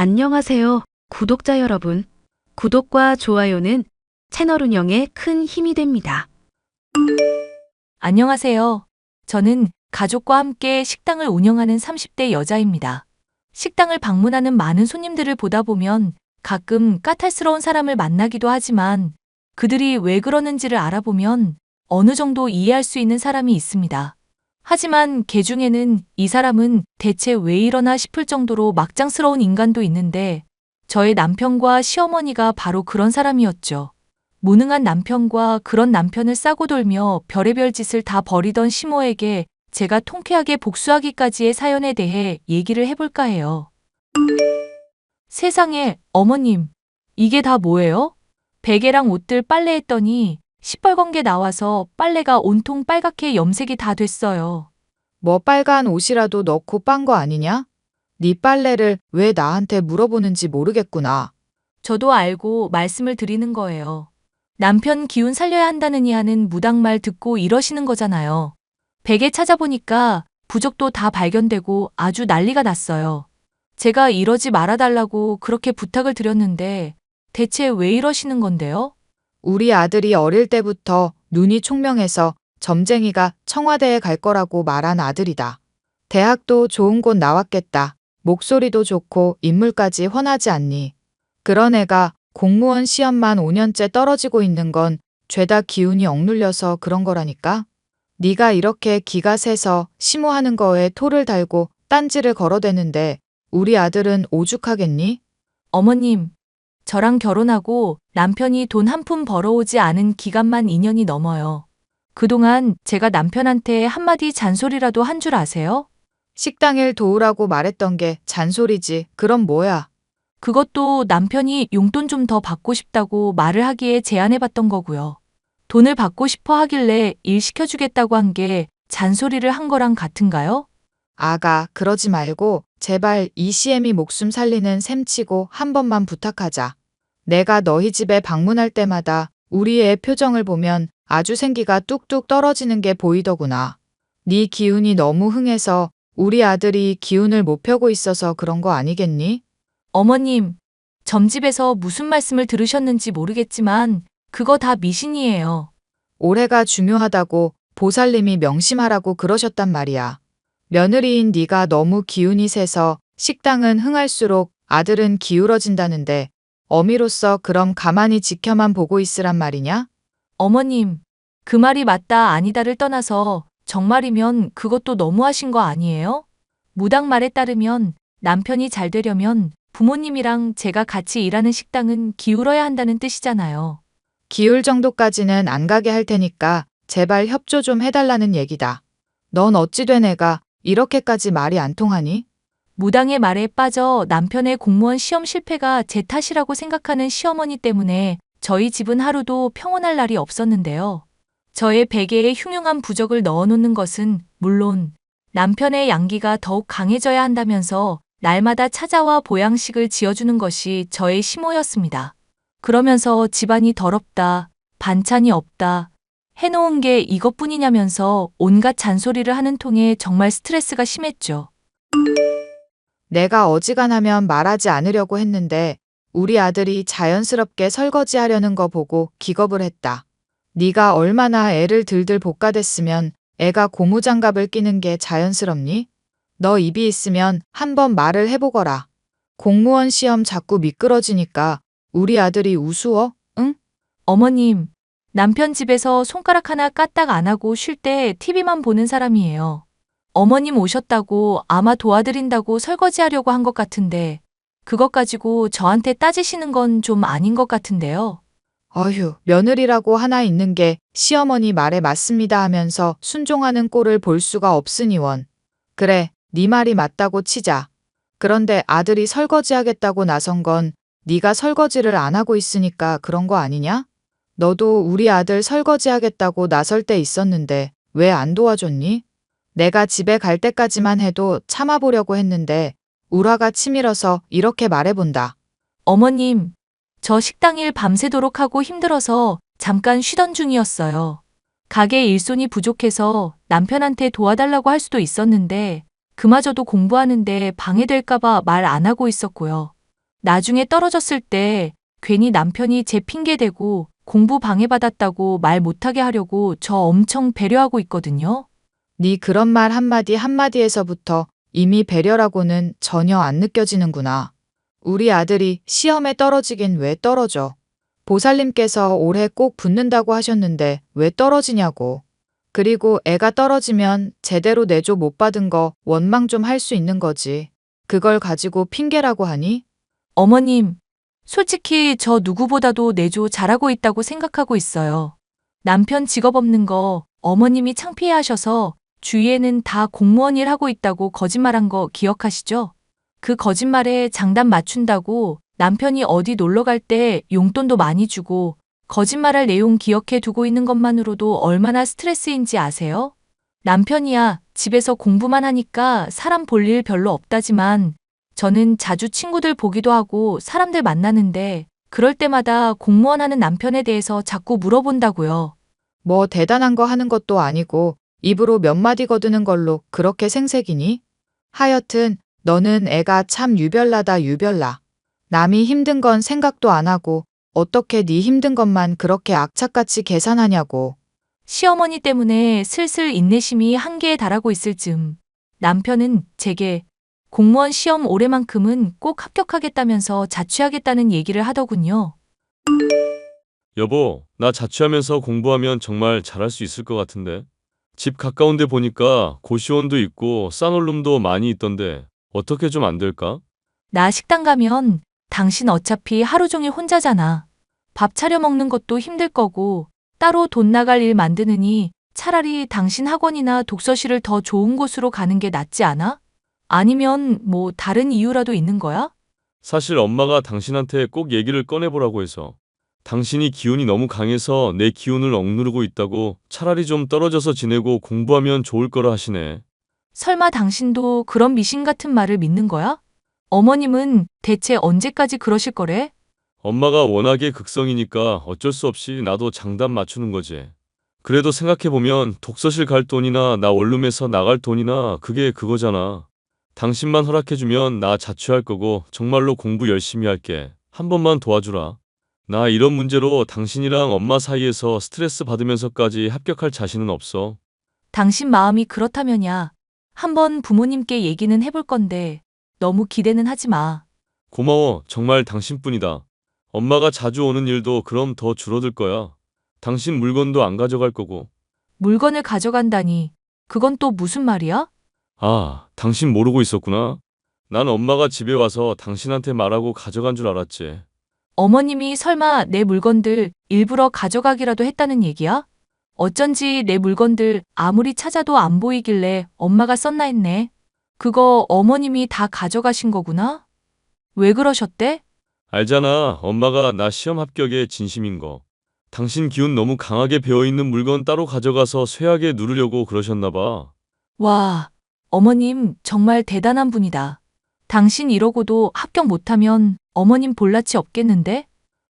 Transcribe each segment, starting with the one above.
안녕하세요, 구독자 여러분. 구독과 좋아요는 채널 운영에 큰 힘이 됩니다. 안녕하세요. 저는 가족과 함께 식당을 운영하는 30대 여자입니다. 식당을 방문하는 많은 손님들을 보다 보면 가끔 까탈스러운 사람을 만나기도 하지만 그들이 왜 그러는지를 알아보면 어느 정도 이해할 수 있는 사람이 있습니다. 하지만 개 중에는 이 사람은 대체 왜 이러나 싶을 정도로 막장스러운 인간도 있는데 저의 남편과 시어머니가 바로 그런 사람이었죠. 무능한 남편과 그런 남편을 싸고 돌며 별의별 짓을 다 벌이던 시모에게 제가 통쾌하게 복수하기까지의 사연에 대해 얘기를 해볼까 해요. 세상에, 어머님, 이게 다 뭐예요? 베개랑 옷들 빨래했더니 시뻘건 게 나와서 빨래가 온통 빨갛게 염색이 다 됐어요. 뭐 빨간 옷이라도 넣고 빤 거 아니냐? 네 빨래를 왜 나한테 물어보는지 모르겠구나. 저도 알고 말씀을 드리는 거예요. 남편 기운 살려야 한다느니 하는 무당말 듣고 이러시는 거잖아요. 베개 찾아보니까 부적도 다 발견되고 아주 난리가 났어요. 제가 이러지 말아달라고 그렇게 부탁을 드렸는데 대체 왜 이러시는 건데요? 우리 아들이 어릴 때부터 눈이 총명해서 점쟁이가 청와대에 갈 거라고 말한 아들이다. 대학도 좋은 곳 나왔겠다. 목소리도 좋고 인물까지 훤하지 않니. 그런 애가 공무원 시험만 5년째 떨어지고 있는 건 죄다 기운이 억눌려서 그런 거라니까. 네가 이렇게 기가 세서 심호하는 거에 토를 달고 딴지를 걸어대는데 우리 아들은 오죽하겠니? 어머님, 저랑 결혼하고 남편이 돈 한 푼 벌어오지 않은 기간만 2년이 넘어요. 그동안 제가 남편한테 한마디 잔소리라도 한 줄 아세요? 식당 일 도우라고 말했던 게 잔소리지. 그럼 뭐야? 그것도 남편이 용돈 좀 더 받고 싶다고 말을 하기에 제안해봤던 거고요. 돈을 받고 싶어 하길래 일 시켜주겠다고 한 게 잔소리를 한 거랑 같은가요? 아가, 그러지 말고 제발 이 시엠이 목숨 살리는 셈 치고 한 번만 부탁하자. 내가 너희 집에 방문할 때마다 우리 애 표정을 보면 아주 생기가 뚝뚝 떨어지는 게 보이더구나. 네 기운이 너무 흥해서 우리 아들이 기운을 못 펴고 있어서 그런 거 아니겠니? 어머님, 점집에서 무슨 말씀을 들으셨는지 모르겠지만 그거 다 미신이에요. 올해가 중요하다고 보살님이 명심하라고 그러셨단 말이야. 며느리인 네가 너무 기운이 세서 식당은 흥할수록 아들은 기울어진다는데 어미로서 그럼 가만히 지켜만 보고 있으란 말이냐? 어머님, 그 말이 맞다 아니다를 떠나서 정말이면 그것도 너무하신 거 아니에요? 무당 말에 따르면 남편이 잘 되려면 부모님이랑 제가 같이 일하는 식당은 기울어야 한다는 뜻이잖아요. 기울 정도까지는 안 가게 할 테니까 제발 협조 좀 해달라는 얘기다. 넌 어찌 된 애가 이렇게까지 말이 안 통하니? 무당의 말에 빠져 남편의 공무원 시험 실패가 제 탓이라고 생각하는 시어머니 때문에 저희 집은 하루도 평온할 날이 없었는데요. 저의 베개에 흉흉한 부적을 넣어놓는 것은 물론 남편의 양기가 더욱 강해져야 한다면서 날마다 찾아와 보양식을 지어주는 것이 저의 심호였습니다. 그러면서 집안이 더럽다, 반찬이 없다, 해놓은 게 이것뿐이냐면서 온갖 잔소리를 하는 통에 정말 스트레스가 심했죠. 내가 어지간하면 말하지 않으려고 했는데 우리 아들이 자연스럽게 설거지하려는 거 보고 기겁을 했다. 네가 얼마나 애를 들들 볶아댔으면 애가 고무장갑을 끼는 게 자연스럽니? 너 입이 있으면 한번 말을 해보거라. 공무원 시험 자꾸 미끄러지니까 우리 아들이 우스워? 응? 어머님, 남편 집에서 손가락 하나 까딱 안 하고 쉴 때 TV만 보는 사람이에요. 어머님 오셨다고 아마 도와드린다고 설거지하려고 한 것 같은데, 그것 가지고 저한테 따지시는 건 좀 아닌 것 같은데요. 어휴, 며느리라고 하나 있는 게 시어머니 말에 맞습니다 하면서 순종하는 꼴을 볼 수가 없으니 원. 그래, 네 말이 맞다고 치자. 그런데 아들이 설거지하겠다고 나선 건 네가 설거지를 안 하고 있으니까 그런 거 아니냐? 너도 우리 아들 설거지하겠다고 나설 때 있었는데 왜 안 도와줬니? 내가 집에 갈 때까지만 해도 참아보려고 했는데 우라가 치밀어서 이렇게 말해본다. 어머님, 저 식당 일 밤새도록 하고 힘들어서 잠깐 쉬던 중이었어요. 가게 일손이 부족해서 남편한테 도와달라고 할 수도 있었는데, 그마저도 공부하는데 방해될까봐 말 안 하고 있었고요. 나중에 떨어졌을 때 괜히 남편이 제 핑계대고 공부 방해받았다고 말 못하게 하려고 저 엄청 배려하고 있거든요. 네 그런 말 한마디 한마디에서부터 이미 배려라고는 전혀 안 느껴지는구나. 우리 아들이 시험에 떨어지긴 왜 떨어져? 보살님께서 올해 꼭 붙는다고 하셨는데 왜 떨어지냐고. 그리고 애가 떨어지면 제대로 내조 못 받은 거 원망 좀 할 수 있는 거지. 그걸 가지고 핑계라고 하니? 어머님, 솔직히 저 누구보다도 내조 잘하고 있다고 생각하고 있어요. 남편 직업 없는 거 어머님이 창피해 하셔서 주위에는 다 공무원 일 하고 있다고 거짓말한 거 기억하시죠? 그 거짓말에 장단 맞춘다고 남편이 어디 놀러 갈 때 용돈도 많이 주고 거짓말할 내용 기억해 두고 있는 것만으로도 얼마나 스트레스인지 아세요? 남편이야 집에서 공부만 하니까 사람 볼 일 별로 없다지만 저는 자주 친구들 보기도 하고 사람들 만나는데 그럴 때마다 공무원 하는 남편에 대해서 자꾸 물어본다고요. 뭐 대단한 거 하는 것도 아니고 입으로 몇 마디 거드는 걸로 그렇게 생색이니? 하여튼 너는 애가 참 유별나다 유별나. 남이 힘든 건 생각도 안 하고 어떻게 네 힘든 것만 그렇게 악착같이 계산하냐고. 시어머니 때문에 슬슬 인내심이 한계에 달하고 있을 즈음 남편은 제게 공무원 시험 올해만큼은 꼭 합격하겠다면서 자취하겠다는 얘기를 하더군요. 여보, 나 자취하면서 공부하면 정말 잘할 수 있을 것 같은데. 집 가까운데 보니까 고시원도 있고 싸놀룸도 많이 있던데 어떻게 좀 안 될까? 나 식당 가면 당신 어차피 하루 종일 혼자잖아. 밥 차려 먹는 것도 힘들 거고 따로 돈 나갈 일 만드느니 차라리 당신 학원이나 독서실을 더 좋은 곳으로 가는 게 낫지 않아? 아니면 뭐 다른 이유라도 있는 거야? 사실 엄마가 당신한테 꼭 얘기를 꺼내보라고 해서 당신이 기운이 너무 강해서 내 기운을 억누르고 있다고 차라리 좀 떨어져서 지내고 공부하면 좋을 거라 하시네. 설마 당신도 그런 미신 같은 말을 믿는 거야? 어머님은 대체 언제까지 그러실 거래? 엄마가 워낙에 극성이니까 어쩔 수 없이 나도 장단 맞추는 거지. 그래도 생각해보면 독서실 갈 돈이나 나 원룸에서 나갈 돈이나 그게 그거잖아. 당신만 허락해주면 나 자취할 거고 정말로 공부 열심히 할게. 한 번만 도와주라. 나 이런 문제로 당신이랑 엄마 사이에서 스트레스 받으면서까지 합격할 자신은 없어. 당신 마음이 그렇다면야 한번 부모님께 얘기는 해볼 건데 너무 기대는 하지 마. 고마워. 정말 당신뿐이다. 엄마가 자주 오는 일도 그럼 더 줄어들 거야. 당신 물건도 안 가져갈 거고. 물건을 가져간다니 그건 또 무슨 말이야? 아, 당신 모르고 있었구나. 난 엄마가 집에 와서 당신한테 말하고 가져간 줄 알았지. 어머님이 설마 내 물건들 일부러 가져가기라도 했다는 얘기야? 어쩐지 내 물건들 아무리 찾아도 안 보이길래 엄마가 썼나 했네. 그거 어머님이 다 가져가신 거구나? 왜 그러셨대? 알잖아. 엄마가 나 시험 합격에 진심인 거. 당신 기운 너무 강하게 배어있는 물건 따로 가져가서 쇠하게 누르려고 그러셨나 봐. 와, 어머님 정말 대단한 분이다. 당신 이러고도 합격 못하면 어머님 볼라치 없겠는데?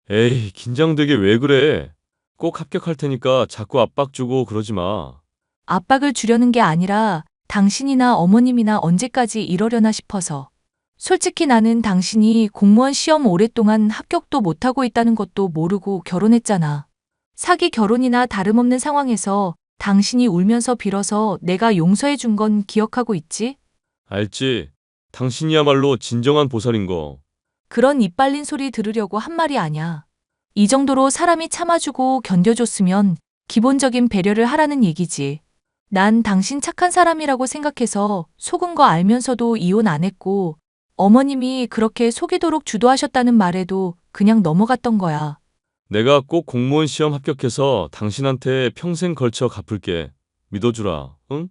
에이, 긴장되게 왜 그래? 꼭 합격할 테니까 자꾸 압박 주고 그러지 마. 압박을 주려는 게 아니라 당신이나 어머님이나 언제까지 이러려나 싶어서. 솔직히 나는 당신이 공무원 시험 오랫동안 합격도 못하고 있다는 것도 모르고 결혼했잖아. 사기 결혼이나 다름없는 상황에서 당신이 울면서 빌어서 내가 용서해 준 건 기억하고 있지? 알지? 당신이야말로 진정한 보살인 거. 그런 입 발린 소리 들으려고 한 말이 아냐. 이 정도로 사람이 참아주고 견뎌줬으면 기본적인 배려를 하라는 얘기지. 난 당신 착한 사람이라고 생각해서 속은 거 알면서도 이혼 안 했고, 어머님이 그렇게 속이도록 주도하셨다는 말에도 그냥 넘어갔던 거야. 내가 꼭 공무원 시험 합격해서 당신한테 평생 걸쳐 갚을게. 믿어주라, 응?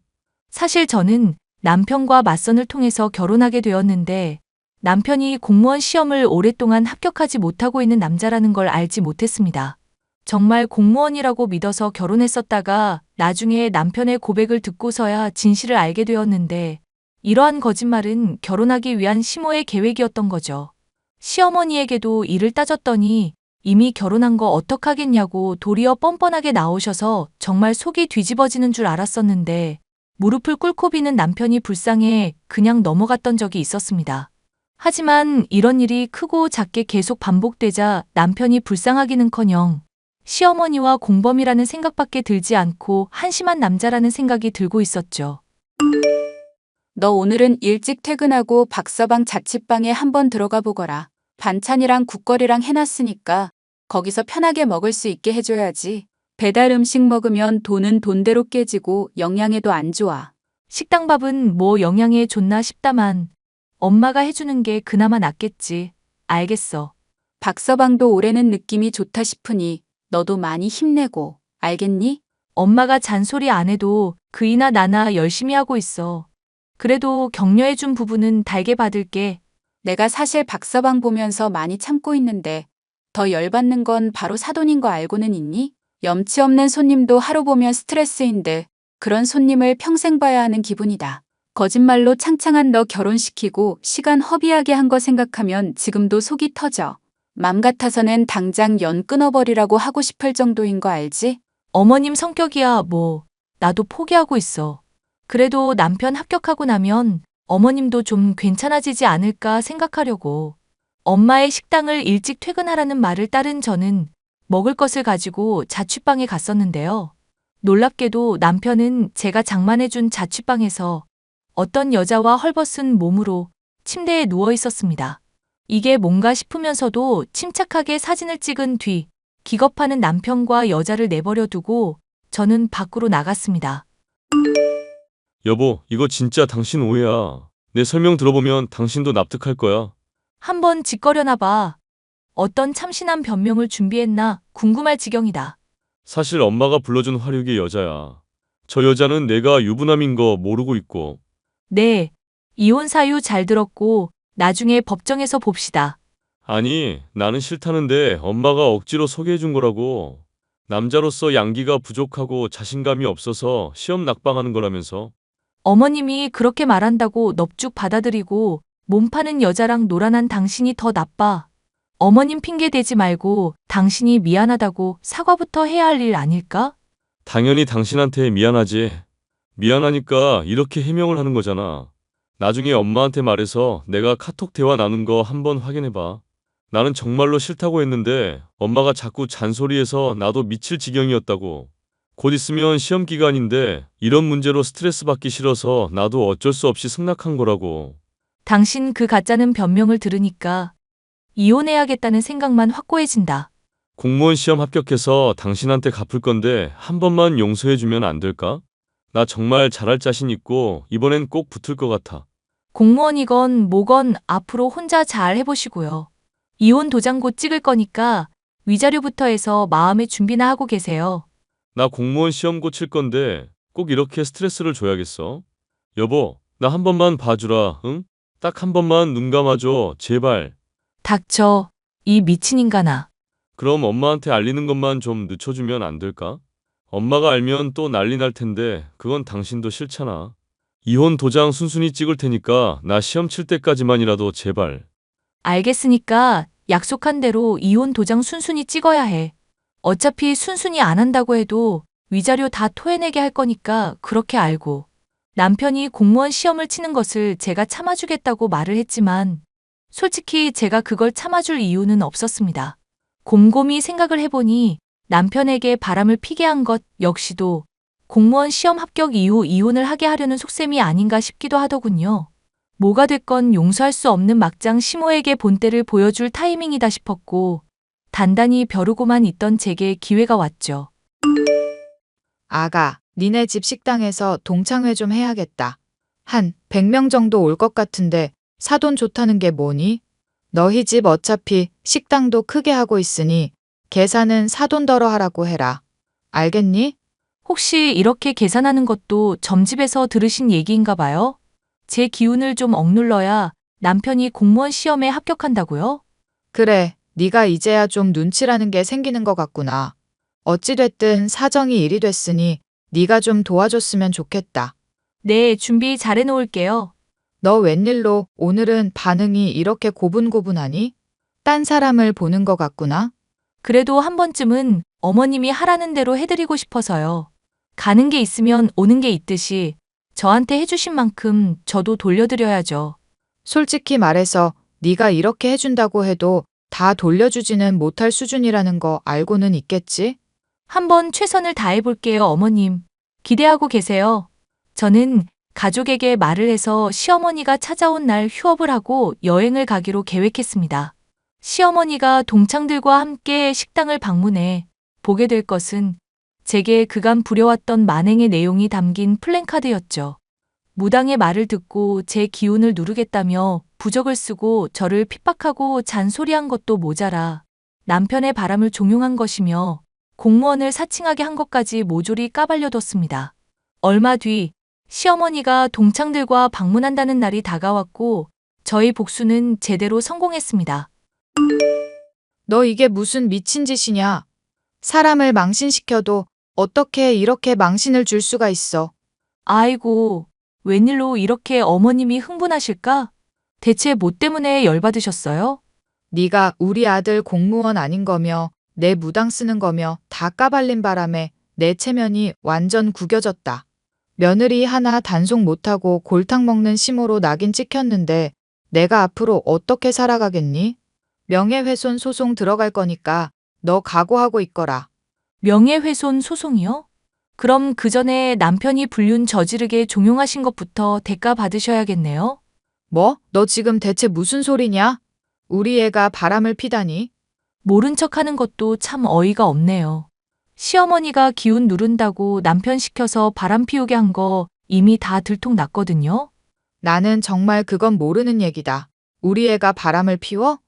사실 저는 남편과 맞선을 통해서 결혼하게 되었는데 남편이 공무원 시험을 오랫동안 합격하지 못하고 있는 남자라는 걸 알지 못했습니다. 정말 공무원이라고 믿어서 결혼했었다가 나중에 남편의 고백을 듣고서야 진실을 알게 되었는데 이러한 거짓말은 결혼하기 위한 시모의 계획이었던 거죠. 시어머니에게도 이를 따졌더니 이미 결혼한 거 어떡하겠냐고 도리어 뻔뻔하게 나오셔서 정말 속이 뒤집어지는 줄 알았었는데 무릎을 꿇고 비는 남편이 불쌍해 그냥 넘어갔던 적이 있었습니다. 하지만 이런 일이 크고 작게 계속 반복되자 남편이 불쌍하기는커녕 시어머니와 공범이라는 생각밖에 들지 않고 한심한 남자라는 생각이 들고 있었죠. 너 오늘은 일찍 퇴근하고 박서방 자취방에 한번 들어가 보거라. 반찬이랑 국거리랑 해놨으니까 거기서 편하게 먹을 수 있게 해줘야지. 배달 음식 먹으면 돈은 돈대로 깨지고 영양에도 안 좋아. 식당 밥은 뭐 영양에 좋나 싶다만 엄마가 해주는 게 그나마 낫겠지. 알겠어. 박서방도 올해는 느낌이 좋다 싶으니 너도 많이 힘내고 알겠니? 엄마가 잔소리 안 해도 그이나 나나 열심히 하고 있어. 그래도 격려해준 부분은 달게 받을게. 내가 사실 박서방 보면서 많이 참고 있는데 더 열받는 건 바로 사돈인 거 알고는 있니? 염치 없는 손님도 하루 보면 스트레스인데 그런 손님을 평생 봐야 하는 기분이다. 거짓말로 창창한 너 결혼시키고 시간 허비하게 한 거 생각하면 지금도 속이 터져. 맘 같아서는 당장 연 끊어버리라고 하고 싶을 정도인 거 알지? 어머님 성격이야 뭐 나도 포기하고 있어. 그래도 남편 합격하고 나면 어머님도 좀 괜찮아지지 않을까 생각하려고. 엄마의 식당을 일찍 퇴근하라는 말을 따른 저는 먹을 것을 가지고 자취방에 갔었는데요. 놀랍게도 남편은 제가 장만해준 자취방에서 어떤 여자와 헐벗은 몸으로 침대에 누워 있었습니다. 이게 뭔가 싶으면서도 침착하게 사진을 찍은 뒤 기겁하는 남편과 여자를 내버려 두고 저는 밖으로 나갔습니다. 여보, 이거 진짜 당신 오해야. 내 설명 들어보면 당신도 납득할 거야. 한번 짓거려나 봐. 어떤 참신한 변명을 준비했나 궁금할 지경이다. 사실 엄마가 불러준 화류계 여자야. 저 여자는 내가 유부남인 거 모르고 있고 네, 이혼 사유 잘 들었고 나중에 법정에서 봅시다. 아니, 나는 싫다는데 엄마가 억지로 소개해 준 거라고. 남자로서 양기가 부족하고 자신감이 없어서 시험 낙방하는 거라면서. 어머님이 그렇게 말한다고 넙죽 받아들이고 몸 파는 여자랑 놀아난 당신이 더 나빠. 어머님 핑계 대지 말고 당신이 미안하다고 사과부터 해야 할 일 아닐까? 당연히 당신한테 미안하지. 미안하니까 이렇게 해명을 하는 거잖아. 나중에 엄마한테 말해서 내가 카톡 대화 나눈 거 한번 확인해 봐. 나는 정말로 싫다고 했는데 엄마가 자꾸 잔소리해서 나도 미칠 지경이었다고. 곧 있으면 시험 기간인데 이런 문제로 스트레스 받기 싫어서 나도 어쩔 수 없이 승낙한 거라고. 당신 그 가짜는 변명을 들으니까 이혼해야겠다는 생각만 확고해진다. 공무원 시험 합격해서 당신한테 갚을 건데 한 번만 용서해 주면 안 될까? 나 정말 잘할 자신 있고 이번엔 꼭 붙을 것 같아. 공무원이건 뭐건 앞으로 혼자 잘 해보시고요. 이혼 도장 곧 찍을 거니까 위자료부터 해서 마음의 준비나 하고 계세요. 나 공무원 시험 고칠 건데 꼭 이렇게 스트레스를 줘야겠어? 여보, 나 한 번만 봐주라, 응? 딱 한 번만 눈 감아줘, 제발. 닥쳐, 이 미친 인간아. 그럼 엄마한테 알리는 것만 좀 늦춰주면 안 될까? 엄마가 알면 또 난리 날 텐데 그건 당신도 싫잖아. 이혼 도장 순순히 찍을 테니까 나 시험 칠 때까지만이라도 제발. 알겠으니까 약속한 대로 이혼 도장 순순히 찍어야 해. 어차피 순순히 안 한다고 해도 위자료 다 토해내게 할 거니까 그렇게 알고. 남편이 공무원 시험을 치는 것을 제가 참아주겠다고 말을 했지만 솔직히 제가 그걸 참아줄 이유는 없었습니다. 곰곰이 생각을 해보니 남편에게 바람을 피게 한 것 역시도 공무원 시험 합격 이후 이혼을 하게 하려는 속셈이 아닌가 싶기도 하더군요. 뭐가 됐건 용서할 수 없는 막장 시모에게 본때를 보여줄 타이밍이다 싶었고 단단히 벼르고만 있던 제게 기회가 왔죠. 아가, 니네 집 식당에서 동창회 좀 해야겠다. 한 100명 정도 올 것 같은데 사돈 좋다는 게 뭐니? 너희 집 어차피 식당도 크게 하고 있으니 계산은 사돈더러 하라고 해라. 알겠니? 혹시 이렇게 계산하는 것도 점집에서 들으신 얘기인가 봐요? 제 기운을 좀 억눌러야 남편이 공무원 시험에 합격한다고요? 그래, 네가 이제야 좀 눈치라는 게 생기는 것 같구나. 어찌됐든 사정이 일이 됐으니 네가 좀 도와줬으면 좋겠다. 네, 준비 잘 해놓을게요. 너 웬일로 오늘은 반응이 이렇게 고분고분하니? 딴 사람을 보는 것 같구나. 그래도 한 번쯤은 어머님이 하라는 대로 해드리고 싶어서요. 가는 게 있으면 오는 게 있듯이 저한테 해주신 만큼 저도 돌려드려야죠. 솔직히 말해서 네가 이렇게 해준다고 해도 다 돌려주지는 못할 수준이라는 거 알고는 있겠지? 한번 최선을 다해 볼게요, 어머님. 기대하고 계세요. 저는 가족에게 말을 해서 시어머니가 찾아온 날 휴업을 하고 여행을 가기로 계획했습니다. 시어머니가 동창들과 함께 식당을 방문해 보게 될 것은 제게 그간 부려왔던 만행의 내용이 담긴 플랜카드였죠. 무당의 말을 듣고 제 기운을 누르겠다며 부적을 쓰고 저를 핍박하고 잔소리한 것도 모자라 남편의 바람을 종용한 것이며 공무원을 사칭하게 한 것까지 모조리 까발려뒀습니다. 얼마 뒤 시어머니가 동창들과 방문한다는 날이 다가왔고 저희 복수는 제대로 성공했습니다. 너 이게 무슨 미친 짓이냐? 사람을 망신시켜도 어떻게 이렇게 망신을 줄 수가 있어? 아이고, 웬일로 이렇게 어머님이 흥분하실까? 대체 뭐 때문에 열받으셨어요? 네가 우리 아들 공무원 아닌 거며 내 무당 쓰는 거며 다 까발린 바람에 내 체면이 완전 구겨졌다. 며느리 하나 단속 못하고 골탕 먹는 심으로 낙인 찍혔는데 내가 앞으로 어떻게 살아가겠니? 명예훼손 소송 들어갈 거니까 너 각오하고 있거라. 명예훼손 소송이요? 그럼 그 전에 남편이 불륜 저지르게 종용하신 것부터 대가 받으셔야겠네요? 뭐? 너 지금 대체 무슨 소리냐? 우리 애가 바람을 피다니? 모른 척 하는 것도 참 어이가 없네요. 시어머니가 기운 누른다고 남편 시켜서 바람 피우게 한 거 이미 다 들통났거든요. 나는 정말 그건 모르는 얘기다. 우리 애가 바람을 피워?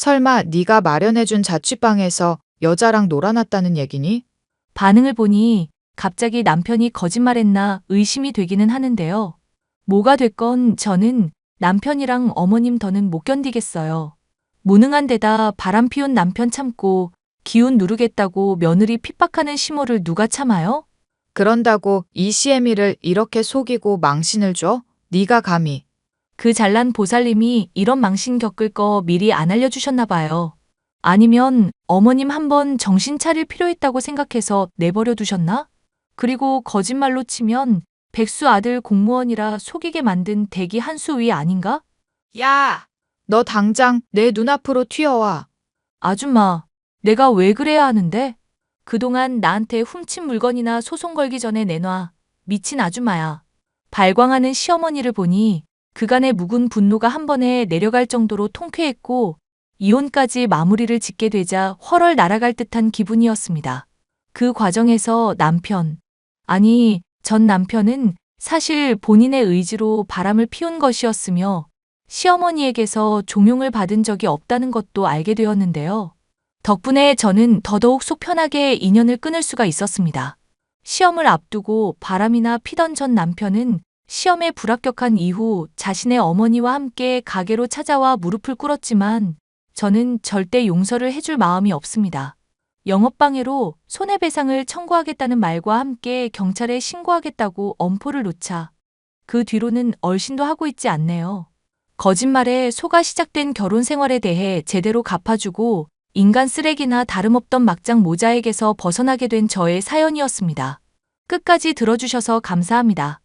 설마 네가 마련해준 자취방에서 여자랑 놀아놨다는 얘기니? 반응을 보니 갑자기 남편이 거짓말했나 의심이 되기는 하는데요. 뭐가 됐건 저는 남편이랑 어머님 더는 못 견디겠어요. 무능한 데다 바람 피운 남편 참고 기운 누르겠다고 며느리 핍박하는 시모를 누가 참아요? 그런다고 이 시애미를 이렇게 속이고 망신을 줘? 네가 감히. 그 잘난 보살님이 이런 망신 겪을 거 미리 안 알려주셨나 봐요. 아니면 어머님 한번 정신 차릴 필요 있다고 생각해서 내버려 두셨나? 그리고 거짓말로 치면 백수 아들 공무원이라 속이게 만든 대기 한 수 위 아닌가? 야! 너 당장 내 눈앞으로 튀어와. 아줌마, 내가 왜 그래야 하는데? 그동안 나한테 훔친 물건이나 소송 걸기 전에 내놔. 미친 아줌마야. 발광하는 시어머니를 보니 그간의 묵은 분노가 한 번에 내려갈 정도로 통쾌했고 이혼까지 마무리를 짓게 되자 헐헐 날아갈 듯한 기분이었습니다. 그 과정에서 남편, 아니, 전 남편은 사실 본인의 의지로 바람을 피운 것이었으며 시어머니에게서 종용을 받은 적이 없다는 것도 알게 되었는데요. 덕분에 저는 더더욱 속 편하게 인연을 끊을 수가 있었습니다. 시험을 앞두고 바람이나 피던 전 남편은 시험에 불합격한 이후 자신의 어머니와 함께 가게로 찾아와 무릎을 꿇었지만 저는 절대 용서를 해줄 마음이 없습니다. 영업방해로 손해배상을 청구하겠다는 말과 함께 경찰에 신고하겠다고 엄포를 놓자 그 뒤로는 얼씬도 하고 있지 않네요. 거짓말에 속아 시작된 결혼 생활에 대해 제대로 갚아주고 인간 쓰레기나 다름없던 막장 모자에게서 벗어나게 된 저의 사연이었습니다. 끝까지 들어주셔서 감사합니다.